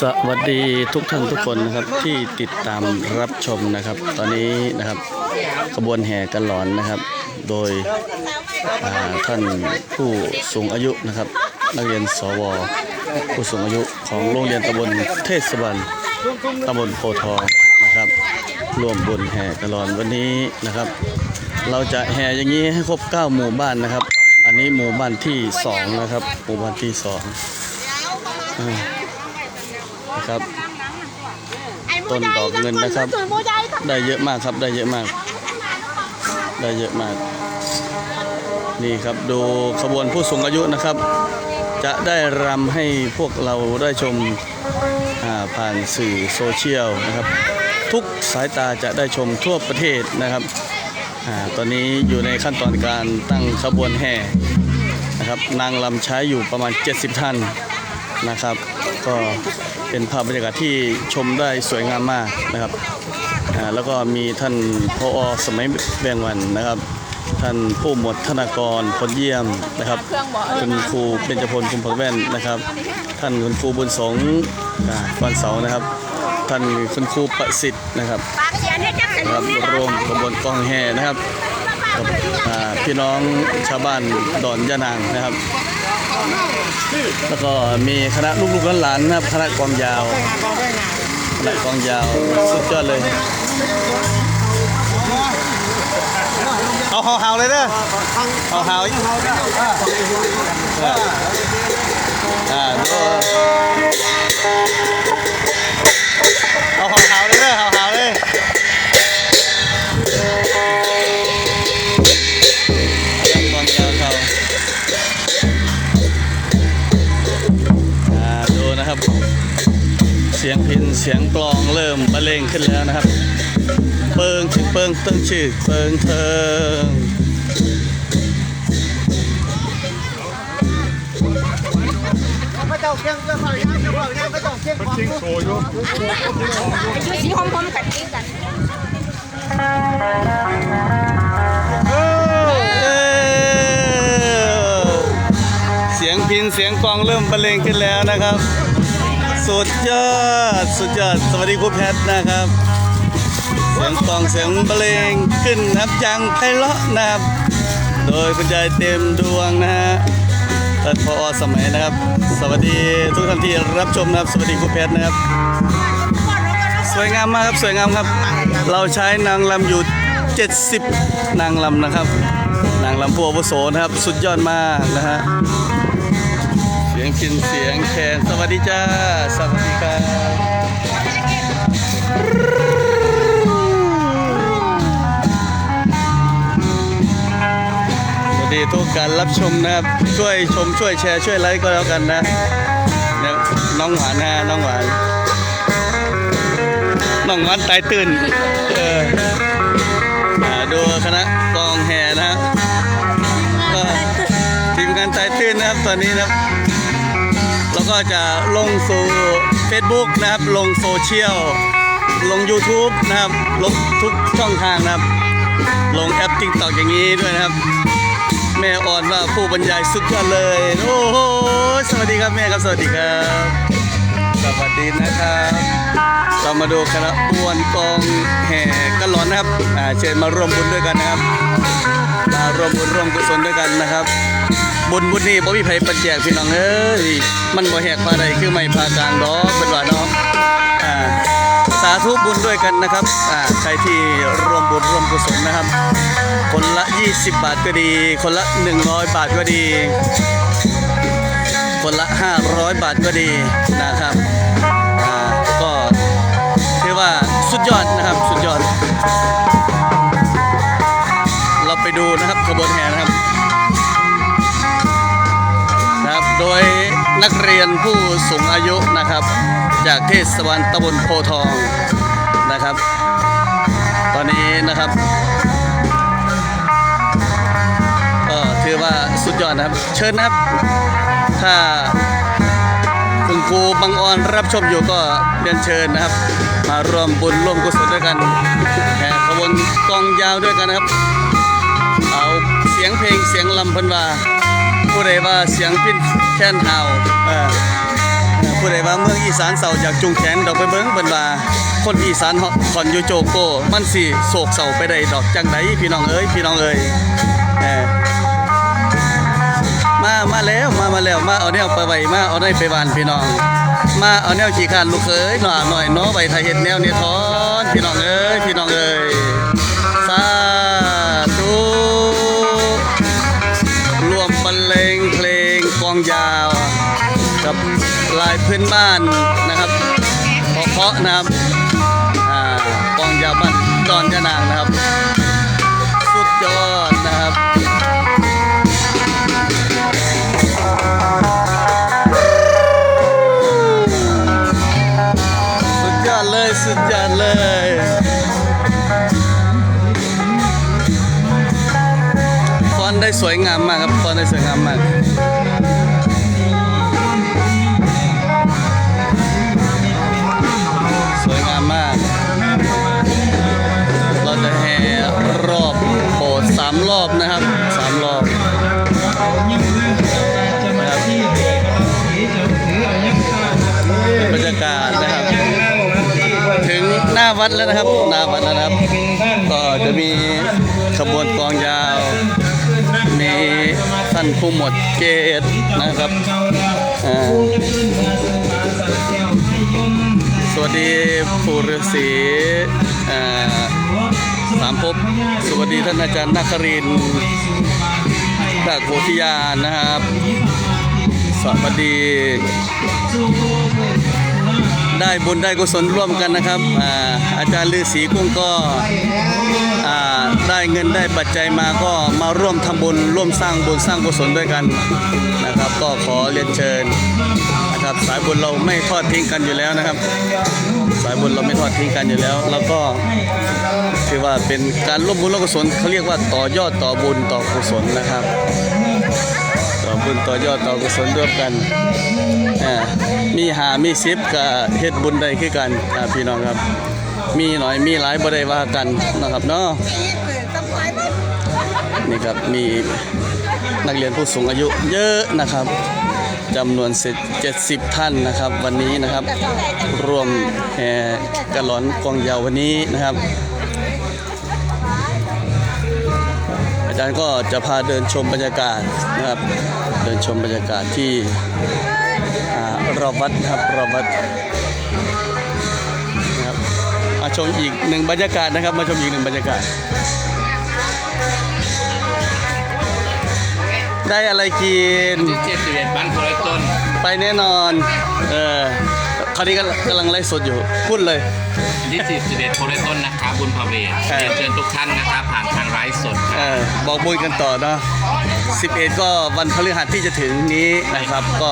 สวัสดีทุกท่านทุกคนนะครับที่ติดตามรับชมนะครับ ตอนนี้นะครับขบวนแห่กันหลอนนะครับ โดยท่านผู้สูงอายุนะครับ นักเรียนสว ผู้สูงอายุของโรงเรียนตำบลเทศบาลตำบลโพทองนะครับร่วมบุญแห่กันหลอนวันนี้นะครับ เราจะแห่อย่างนี้ให้ครบ 9 หมู่บ้านนะครับ อันนี้หมู่บ้านที่สองนะครับ หมู่บ้านที่สอง นะครับ ต้นดอกเงินนะครับ ได้เยอะมากครับ ได้เยอะมาก ได้เยอะมาก นี่ครับดูขบวนผู้สูงอายุนะครับ จะได้รำให้พวกเราได้ชมอ่าผ่านสื่อโซเชียลนะครับ ทุกสายตาจะได้ชมทั่วประเทศนะครับอาตอนนี้อยู่ในขั้นตอนการตั้งขบวนแห่นะครับ นางลำใช้อยู่ประมาณ 70 ท่าน นะครับ ก็เป็นภาพบรรยากาศที่ชมได้สวยงามมากนะครับแล้วก็มีท่านพอสมัยแบงวันนะครับ ท่านผู้หมวดธนากรพลเยี่ยมนะครับคุณครูเบญจพลคุมผักแว่นนะครับ ท่านคุณครูบุญสงฆ์อ่าวันเสาร์นะครับ ท่านคุณครูประสิทธิ์นะครับปากเสียเนี่ยจักนะครับรวมขบวนกองแห่นะครับกับพี่น้องชาวบ้านดอนยะนางนะครับ แล้วก็มีคณะลูกๆหลานๆนะครับคณะกองยาวคณะกองยาวสุดยอดเลย เอาเฮาๆเลยเด้อเอาเฮาๆอ่าดูเอาเฮาๆเลยเด้อเฮาๆ สียงพินเสียงกลองเริ่มบรรเลงขึ้นแล้วนะครับ เปิงถึงเปิงเติ้งชื่อเปิงเทิงก็เจ้าเชียงเจ้าเขาย่างเจ้าเขาย่างก็เจ้าเชียงของชิงโชว์อยู่อยู่สีหอมๆกันกัน เสียงพินเสียงกลองเริ่มบรรเลงขึ้นแล้วนะครับ สุดยอด สุดยอด สวัสดีครูแพทย์นะครับ เสียงกลองเสียงบรรเลงขึ้นนะครับยางไพเราะนะครับ โดยคุณยายเต็มดวงนะฮะท่านพอสมัยนะครับ สวัสดีทุกท่านที่รับชมนะครับ สวัสดีครูแพทย์นะครับ สวยงามมากครับ สวยงามครับ เราใช้นางลำอยู่ 70 นางลำนะครับ นางลำผู้อาวุโสนะครับ สุดยอดมากนะฮะ ยงกินเสียงแคนสวัสดีจ้า สวัสดีครับสวัสดีทุกการรับชมนะครับ ช่วยชมช่วยแชร์ช่วยไลค์ก็แล้วกันนะ น้องหวานนะฮะน้องหวาน น้องหวานตายตื่น เออดูคณะกองแห่นะทีมงานตายตื่นนะครับตอนนี้นะครับ ก็จะลงสู่ Facebook นะครับ ลงโซเชียล ลง YouTube นะครับ ลงทุกช่องทางนะครับ ลงแอป TikTok อย่างนี้ด้วยนะครับ แม่อ่อนว่าผู้บรรยายสุดยอดเลย โอ้โห สวัสดีครับแม่ครับ สวัสดีครับ สวัสดีนะครับ เรามาดูคณะบวนกองแห่กันหลอนนะครับอ่าเชิญมาร่วมบุญด้วยกันนะครับ มาร่วมบุญร่วมกุศลด้วยกันนะครับ บุญบุญนี่บ่มีไผปัจแจกพี่น้องเอ้ยมันบ่แหกพาใดคือไม่พากลางดอกเป็นว่าเนาะอ่าสาธุบุญด้วยกันนะครับอ่าใครที่ร่วมบุญร่วมกุศลนะครับ คนละ 20 บาทก็ดี คนละ 100 บาทก็ดี คนละ 500 บาทก็ดีนะครับ นักเรียนผู้สูงอายุนะครับ จากเทศบาลตำบลโพทองนะครับ ตอนนี้นะครับ ก็ถือว่าสุดยอดนะครับ เชิญนะครับ ถ้าคุณครูบางออนรับชมอยู่ก็เรียนเชิญนะครับ มาร่วมบุญร่วมกุศลด้วยกันแห่ขบวนกองยาวด้วยกันนะครับ เอาเสียงเพลงเสียงลำพันวา ผู้ใดว่าเสียงพินแค้นเฮาเออผู้ใดว่าเมืองอีสานเศร้าอยากจุงแขนดอกไปเบิ่งเบิ่นว่าคนอีสานฮอคอนอยู่โจโก มันสิโศกเศร้าไปได้ดอกจังไดพี่น้องเอ้ยพี่น้องเอ้ยเออมามาแล้วมามาแล้วมาเอาแนวไปไว้มาเอาได้ไปบ้านพี่น้อง มาเอาแนวขี้คร้านลูกเอ้ยหน่าหน่อยเนาะไว้ถ้าเฮ็ดแนวนี้ทอนพี่น้องเอ้ยพี่น้องเอ้ย พื้นบ้านนะครับเพาะนะครับอ่ากองยาวบ้านดอนยะนางนะครับ สุดยอด รอบนะครับสามรอบบรรยากาศนะครับ ถึงหน้าวัดแล้วนะครับ หน้าวัดแล้วนะครับ ก็จะมีขบวนกองยาว มีท่านผู้หมดเกตนะครับสวัสดีผู้ฤาษีสามภพ วัสดีท่านอาจารย์นักรินจากโพธิญาณนะครับ สวัสดี ได้บุญได้กุศลร่วมกันนะครับอาอาจารย์ฤาษีกุ้งก็อ่าได้เงินได้ปัจจัยมาก็มาร่วมทำบุญร่วมสร้างบุญสร้างกุศลด้วยกันนะครับ ก็ขอเรียนเชิญ นะครับ สายบุญเราไม่ทอดทิ้งกันอยู่แล้วนะครับ สายบุญเราไม่ทอดทิ้งกันอยู่แล้ว แล้วก็ถือว่าเป็นการร่วมบุญร่วมกุศลเขาเรียกว่าต่อยอดต่อบุญต่อกุศลนะครับ ต่อบุญต่อยอดต่อกุศลร่วมกันอ่ามีหามีสิบกับเฮ็ดบุญใดคือกันอ่าพี่น้องครับ มีหน่อยมีหลายบ่ได้ว่ากันนะครับเนาะนี่ครับมีนักเรียนผู้สูงอายุเยอะนะครับ จำนวน70ท่านนะครับ วันนี้นะครับร่วมแห่กระหลอนกองยาววันนี้นะครับ อาจารย์ก็จะพาเดินชมบรรยากาศนะครับ เดินชมบรรยากาศที่รอบวัดนะครับรอบวัดนะครับมาชมอีกหนึ่งบรรยากาศนะครับ มาชมอีกหนึ่งบรรยากาศ ได้อะไรกินเจ็ดสิบเอ็ดบ้านโพลต้นไปแน่นอน เออคราวนี้ก็กำลังไลฟ์สดอยู่ พูดเลย ที่สิบสิบเอ็ดโพลต้นนะครับบุญพาเวทใช่เรียนเชิญทุกท่านนะครับผ่านทางไลฟ์สดเออบอกบุญกันต่อเนาะ11 ก็วันพฤหัสที่จะถึงนี้นะครับ ก็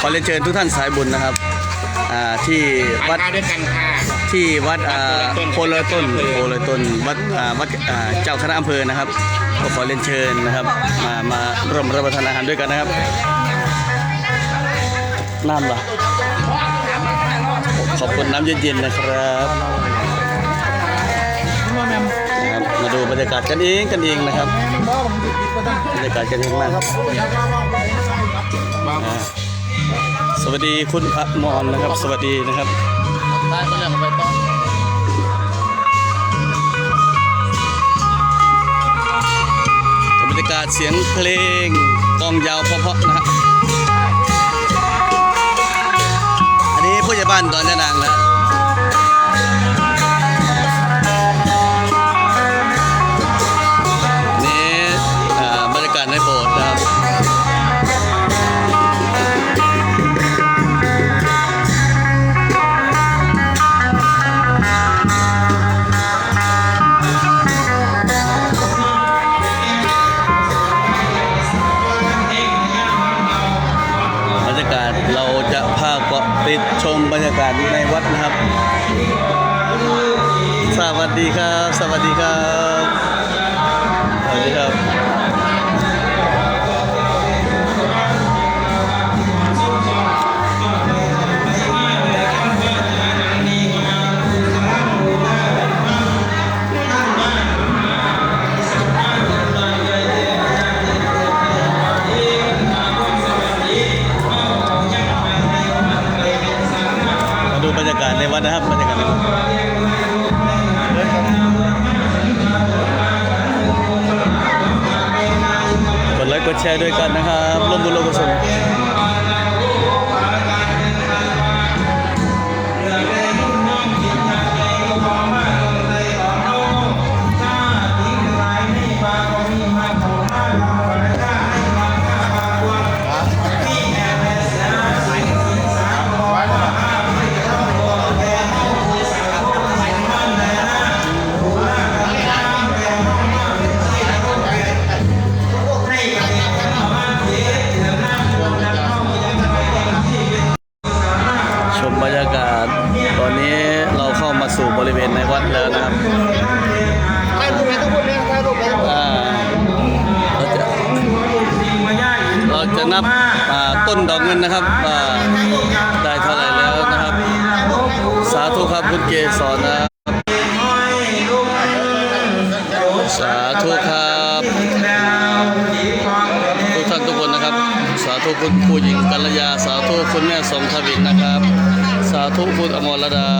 ขอเรียนเชิญทุกท่านสายบุญนะครับ อ่า ที่ทานวัดข้าวด้วยกันค่ะ ที่วัดอ่าโพลอยต้นโพลอยต้นวัดอ่าวัดอ่าเจ้าคณะอำเภอนะครับก็ขอเรียนเชิญนะครับ มามาร่วมรับประทานอาหารด้วยกันนะครับน้ำเหรอขอบคุณน้ำเย็นๆนะครับนะครับมาดูบรรยากาศกันเองกันเองนะครับบรรยากาศกันเองมากสวัสดีคุณอมรนะครับ สวัสดีนะครับ บ้านก็เรื่องไปต้นบรรยากาศเสียงเพลงกองยาวเพราะๆนะฮะอันนี้ผู้ใหญ่บ้านตอนแนะนางแล้ว คุณเกศรนะสาธุครับทุกท่านทุกคนนะครับ สาธุคุณผู้หญิงกัลยา สาธุคุณแม่สมทวินนะครับ สาธุคุณอมรดา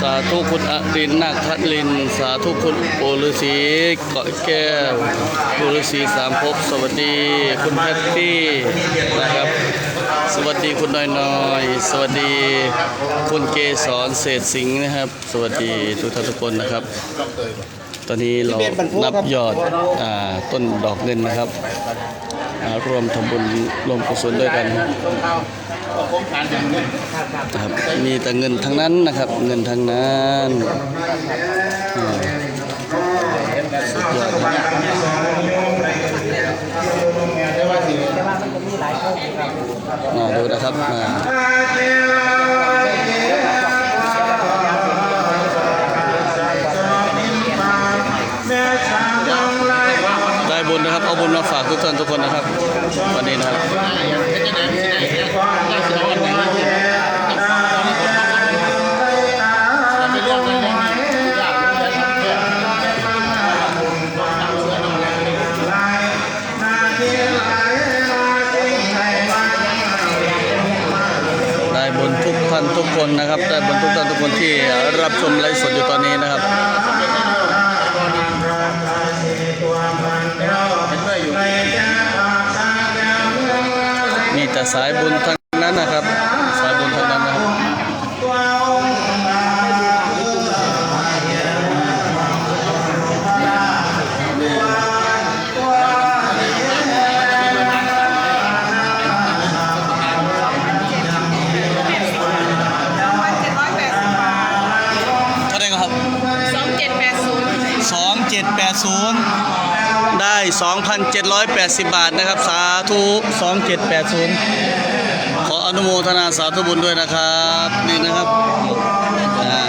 สาธุคุณอรินนาคทัลิน สาธุคุณโอฤษีเกาะแก้วโอฤษีสามภพสวัสดี คุณแพตตี้นะครับ สวัสดีคุณน้อยน้อยสวัสดีคุณเกสรเศษสิงห์นะครับ สวัสดีทุกท่านทุกคนนะครับ ตอนนี้เรานับยอดอาต้นดอกเงินนะครับอ่ารวมทำบุญรวมกุศลด้วยกันนะครับมีแต่เงินทั้งนั้นนะครับ เงินทั้งนั้นอ่าสุดยอดครับอ่า ดูนะครับอ่าได้บุญนะครับ เอาบุญมาฝากทุกท่านทุกคนนะครับ วันนี้นะครับ นะครับได้บรรทุกท่านทุกคนที่รับชมไลฟ์สดอยู่ตอนนี้นะครับมีแต่สายบุญทั้งนั้นนะครับ 2,780 บาทนะครับ สาธุ2780 ขออนุโมทนาสาธุบุญด้วยนะครับ นี่นะครับอ่า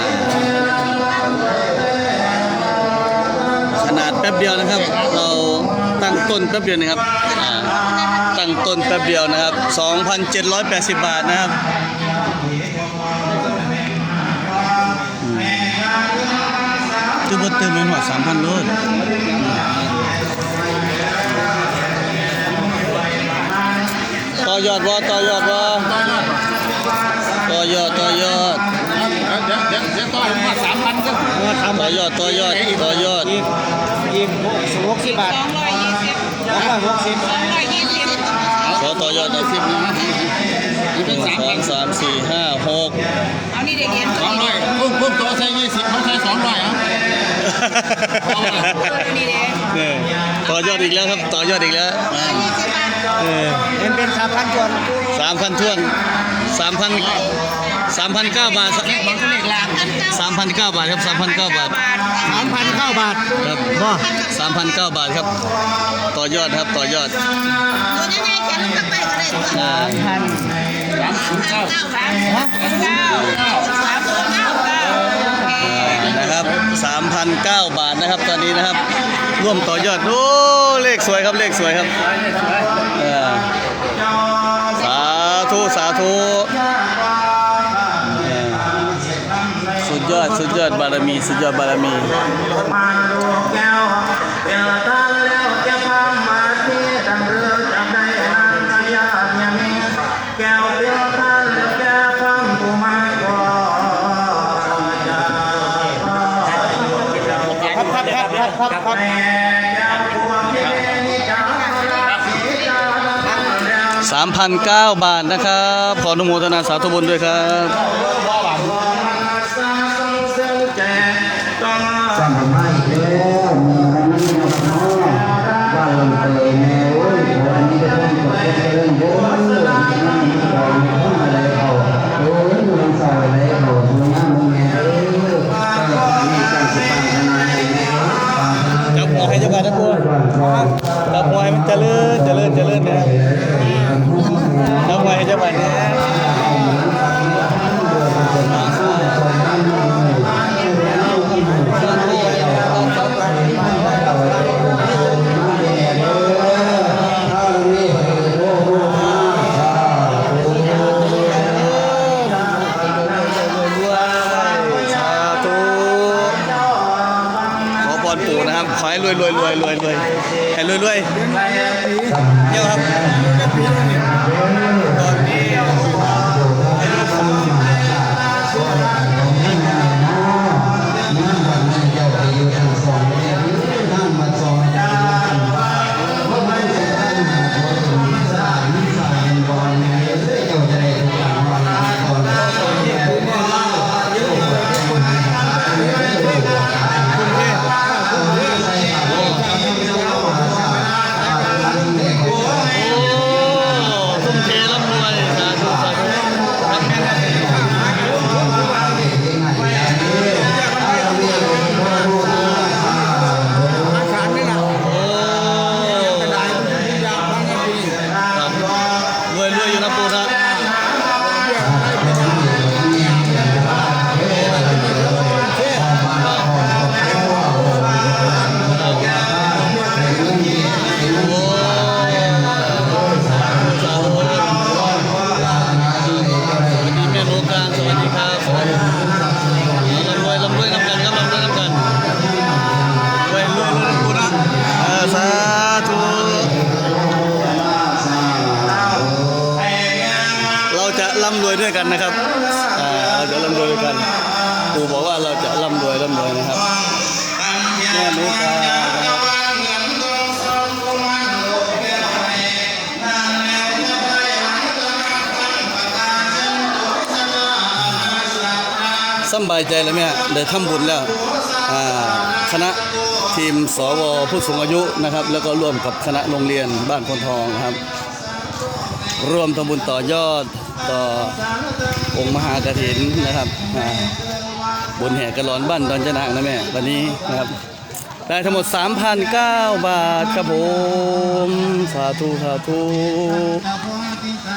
ขนาดแป๊บเดียวนะครับ เราตั้งต้นแป๊บเดียวนะครับอ่าตั้งต้นแป๊บเดียวนะครับ 2,780 บาทนะครับคือบดเติมเป็นหัว3,000โลด ต่อยอดว่าต่อยอดว่าต่อยอดต่อยอดเดี๋ยวเดี๋ยวเดี๋ยวต่อมาสามพันก็ต่อยอดต่อยอดต่อยอดอีกอีกหกสิบบาทสองร้อยยี่สิบสองร้อยหกสิบสองร้อยยี่สิบขอต่อยอดหน่อยสิบนะหนึ่งสองสามสี่ห้าหกเอานี่เด็กเรียนสองร้อยเพิ่มเพิ่มตัวใช้ยี่สิบเขาใช้สองร้อยอะเอานี่เด็กเนี่ยต่อยอดอีกแล้วครับต่อยอดอีกแล้วยี่สิบบาท เออเป็นเป็นสามพันคนสามพันท่วนสามพันสามพันเก้าบาทมันก็เด็กล้านสามพันเก้าบาทครับสามพันเก้าบาทสามพันเก้าบาทครับสามพันเก้าบาทครับ ต่อยอดครับต่อยอดตัวนี้ไงแค่ลูกไปก็ได้ตัวอ่าพันเก้าสามเก้าสามตัวเก้าเก้าโอเคนะครับ3,009บาทนะครับตอนนี้นะครับ ร่วมต่อยอดโอ้เลขสวยครับเลขสวยครับเออ สาธุสาธุสุดยอดสุดยอดบารมี สุดยอดบารมี 3,009 บาทนะครับ ขออนุโมทนาสาธุบุญด้วยครับสร้างไม้เด้อมีมันนี่เนาะเนาะบ้านลงเลยแม่โอ้ยขออันนี้จะต้องขอเจริญโยมนั่ รวยรวยรวย สบายใจแล้วแม่ได้ทำบุญแล้วคณะทีมสวผู้สูงอายุนะครับ แล้วก็ร่วมกับคณะโรงเรียนบ้านพนทองครับ ร่วมทำบุญต่อยอดต่อองค์มหากฐินนะครับบุญแห่กระหลอนบ้านดอนจนางนะแม่วันนี้นะครับ ได้ทั้งหมด 3,009 บาทครับผม สาธุสาธุ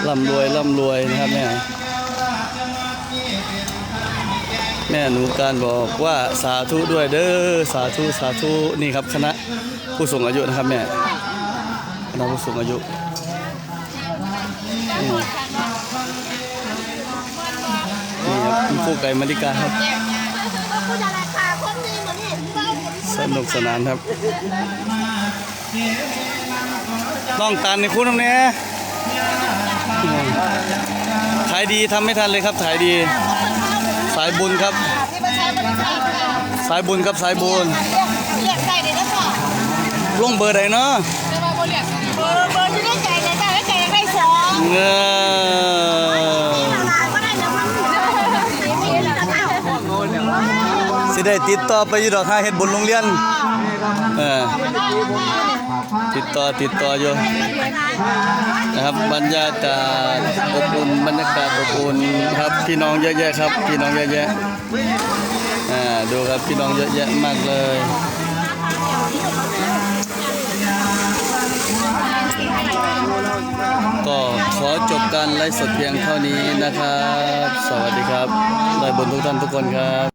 ร่ำรวยร่ำรวยนะครับแม่ แม่หนูการบอกว่าสาธุด้วยเด้อสาธุสาธุนี่ครับคณะผู้สูงอายุนะครับแม่คณะผู้สูงอายุนี่ครับคุณครูไก่มาริกาครับผู้ชายราคาคนนี้เหมือนเห็นว่าเห็นสนุกสนานครับน้องตันในคุณน้ำเนี้ยขายดีทำไม่ทันเลยครับขายดี สายบุญครับ ที่มาใช้บริการค่ะสายบุญครับสายบุญเรียกใจเลยนะพ่อลงเบอร์ใดเนาะไม่ว่าบริกเบอร์เบอร์ที่ได้ใจเลยค่ะได้ใจได้สองเงอก็ด้แล้วมันไม่มีแล้วค่ะสิได้ติดต่อไปอยู่ดอกห้าเฮ็ดบุญโรงเรียน เออ ติดต่อติดต่ออยู่นะครับบรรยากาศอบอุ่นบรรยากาศอบอุ่นครับพี่น้องเยอะแยะครับ พี่น้องเยอะแยะอ่าดูครับพี่น้องเยอะแยะมากเลยก็ขอจบการไลฟ์สดเพียงเท่านี้นะครับ สวัสดีครับได้บุญทุกท่านทุกคนครับ